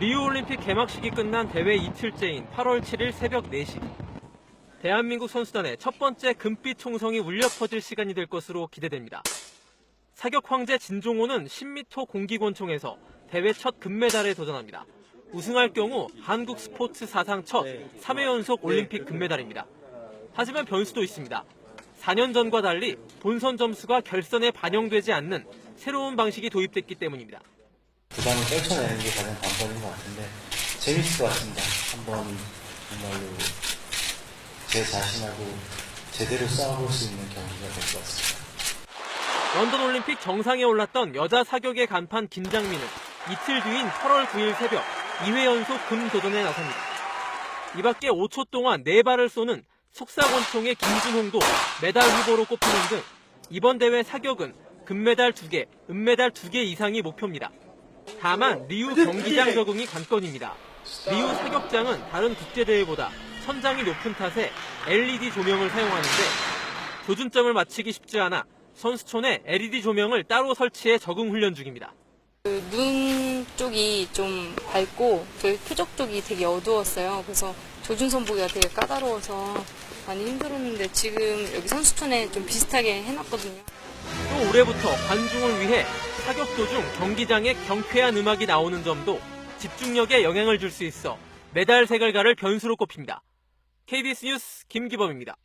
리우올림픽 개막식이 끝난 대회 이틀째인 8월 7일 새벽 4시. 대한민국 선수단의 첫 번째 금빛 총성이 울려 퍼질 시간이 될 것으로 기대됩니다. 사격 황제 진종호는 10m 공기권총에서 대회 첫 금메달에 도전합니다. 우승할 경우 한국 스포츠 사상 첫 3회 연속 올림픽 금메달입니다. 하지만 변수도 있습니다. 4년 전과 달리 본선 점수가 결선에 반영되지 않는 새로운 방식이 도입됐기 때문입니다. 부담을 떨쳐내는 게 가장 관건인 것 같은데 재밌을 것 같습니다. 한번 정말로 제 자신하고 제대로 싸워볼 수 있는 경기가 될 것 같습니다. 런던 올림픽 정상에 올랐던 여자 사격의 간판 김장민은 이틀 뒤인 8월 9일 새벽 2회 연속 금 도전에 나섭니다. 이 밖에 5초 동안 4발을 쏘는 속사권총의 김준홍도 메달 후보로 꼽히는 등 이번 대회 사격은 금메달 2개, 은메달 2개 이상이 목표입니다. 다만 리우 경기장 적응이 관건입니다. 리우 사격장은 다른 국제대회보다 천장이 높은 탓에 LED 조명을 사용하는데 조준점을 맞추기 쉽지 않아 선수촌에 LED 조명을 따로 설치해 적응 훈련 중입니다. 그 눈 쪽이 좀 밝고 그 표적 쪽이 되게 어두웠어요. 그래서 조준선 보기가 되게 까다로워서 많이 힘들었는데 지금 여기 선수촌에 좀 비슷하게 해놨거든요. 또 올해부터 관중을 위해 사격 도중 경기장에 경쾌한 음악이 나오는 점도 집중력에 영향을 줄 수 있어 메달 색을 가를 변수로 꼽힙니다. KBS 뉴스 김기범입니다.